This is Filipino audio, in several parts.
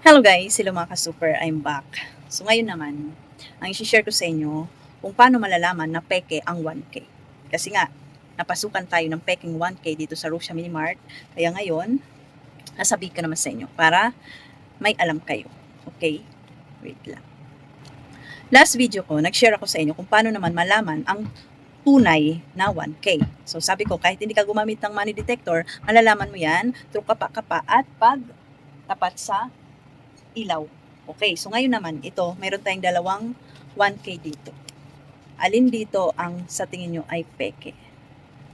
Hello guys, hello mga ka-super, I'm back. So ngayon naman, ang isi-share ko sa inyo kung paano malalaman na peke ang 1K. Kasi nga, napasukan tayo ng peking 1K dito sa Russia Mini Mart. Kaya ngayon, nasabi ko naman sa inyo para may alam kayo. Okay? Wait lang. Last video ko, nag-share ako sa inyo kung paano naman malaman ang tunay na 1K. So sabi ko, kahit hindi ka gumamit ng money detector, malalaman mo yan through kapa-kapa at pag tapat sa ilaw. Okay, so ngayon naman, ito, mayroon tayong dalawang 1K dito. Alin dito ang sa tingin nyo ay peke?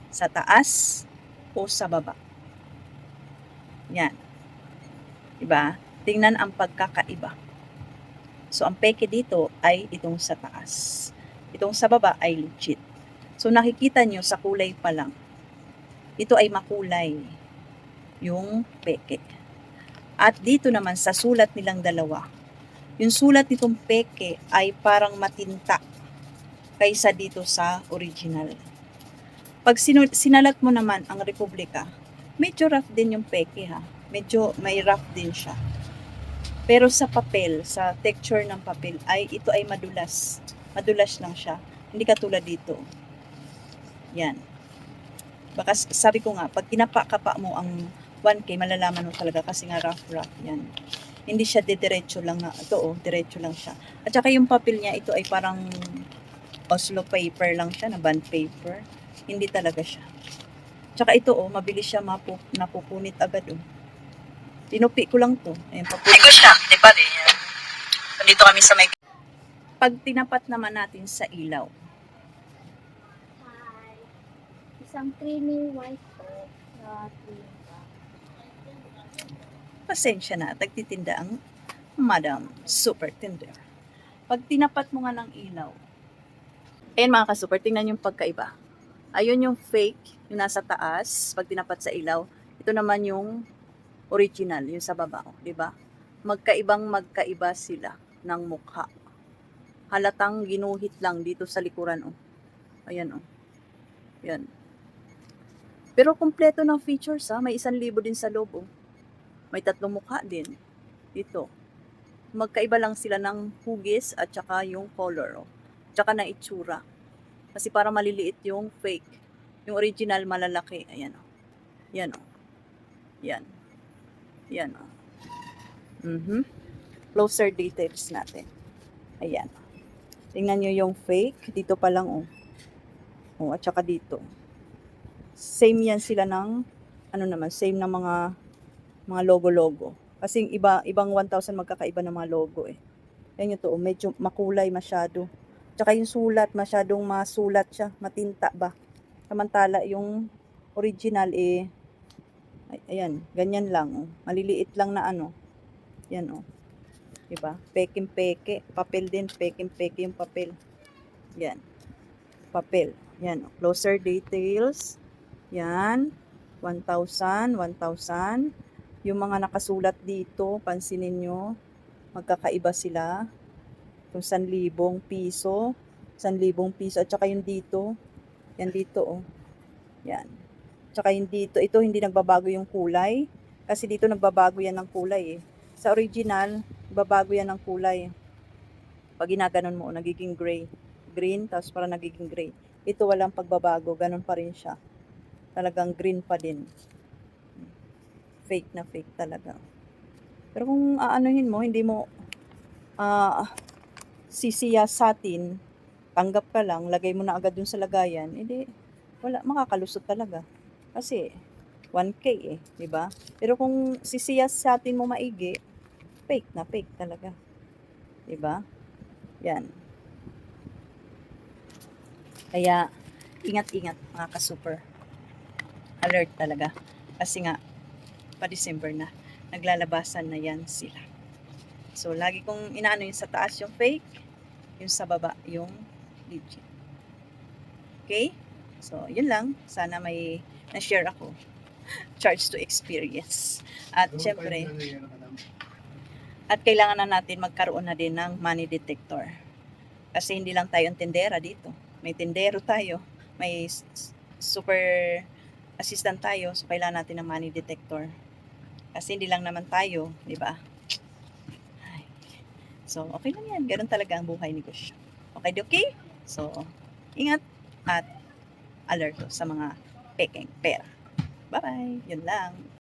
Sa taas o sa baba? Yan. Diba? Tingnan ang pagkakaiba. So, ang peke dito ay itong sa taas. Itong sa baba ay legit. So, nakikita nyo sa kulay pa lang. Ito ay makulay. Yung peke. At dito naman sa sulat nilang dalawa, yung sulat nitong peke ay parang matinta kaysa dito sa original. Pag sinu- sinalat mo naman ang Republika, medyo rough din yung peke ha. Medyo may rough din siya. Pero sa papel, sa texture ng papel, ay ito ay madulas. Madulas lang siya. Hindi katulad dito. Yan. Baka sabi ko nga, pag kinapa-kapa mo ang 1K, malalaman mo talaga kasi nga rough rough yan. Hindi siya didiretso lang na, ito oh, diretso lang siya. At saka yung papel niya, ito ay parang Oslo paper lang siya, na bond paper. Hindi talaga siya. Tsaka ito oh, mabilis siya mapu, napupunit agad oh. Tinupi ko lang to. Ayun, papunit. ko siya, di ba? Nandito kami sa may... Pag tinapat naman natin sa ilaw, Hi. Isang creamy white po na tinta. Pasensya na, tagtitinda ang Madam Super Tinder. Pag tinapat mo nga ng ilaw, ayan mga ka-super, tingnan yung pagkaiba. Ayun yung fake, yung nasa taas, pag tinapat sa ilaw. Ito naman yung original, yung sa baba, oh, di ba? Magkaibang magkaiba sila ng mukha. Halatang ginuhit lang dito sa likuran, oh. Ayan, oh. Ayan. Pero kompleto ng features, ha? May isang libo din sa loob, oh. May tatlong mukha din. Dito. Magkaiba lang sila ng hugis at saka yung color. Oh. Tsaka na itsura. Kasi para maliliit yung fake. Yung original malalaki. Ayan o. Yan o. Yan. Yan o. Mhm. Closer details natin. Ayan. Tingnan nyo yung fake. Dito pa lang o. Oh, at saka dito. Same yan sila ng ano naman, same ng mga mga logo-logo. Kasi iba, ibang 1,000 magkakaiba ng mga logo eh. Yan yung to, medyo makulay masyado. Tsaka yung sulat, masyadong masulat siya, matinta ba. Samantala yung original eh, ay, ayan, ganyan lang. Oh. Maliliit lang na ano. Yan oh. Diba? Peking-peke. Papel din, peking-peke yung papel. Yan. Papel. Yan. oh. Closer details. Yan. 1,000, 1,000. Yung mga nakasulat dito, pansinin nyo, magkakaiba sila. Kung 1,000 piso, 1,000 piso, at saka yung dito, yan dito, oh. Yan. Tsaka yung dito, ito hindi nagbabago yung kulay, kasi dito nagbabago yan ng kulay, eh. Sa original, babago yan ng kulay. Pag ginaganon mo, nagiging gray. Green, tapos para nagiging gray. Ito walang pagbabago, ganun pa rin siya. Talagang green pa din fake na fake talaga. Pero kung aanuhin mo, hindi mo ah sisiyasatin, tanggap ka lang, lagay mo na agad dun sa lagayan, hindi, wala, makakalusot talaga. Kasi, 1K eh, di ba? Pero kung sisiyasatin mo maigi, fake na fake talaga. Di ba? Yan. Kaya, ingat-ingat mga ka-super. Alert talaga. Kasi nga, pa December na, naglalabasan na yan sila. So, lagi kong inaano yung sa taas yung fake, yung sa baba yung legit. Okay? So, yun lang. Sana may na-share ako. Charge to experience. At syempre, at kailangan na natin magkaroon na din ng money detector. Kasi hindi lang tayo ang tendera dito. May tendero tayo. May super assistant tayo. So, kailangan natin ng money detector. Kasi hindi lang naman tayo, di ba? So, okay lang yan. Ganun talaga ang buhay ni negosyo. Okay, di okay? So, ingat at alerto sa mga peking pera. Bye-bye. Yun lang.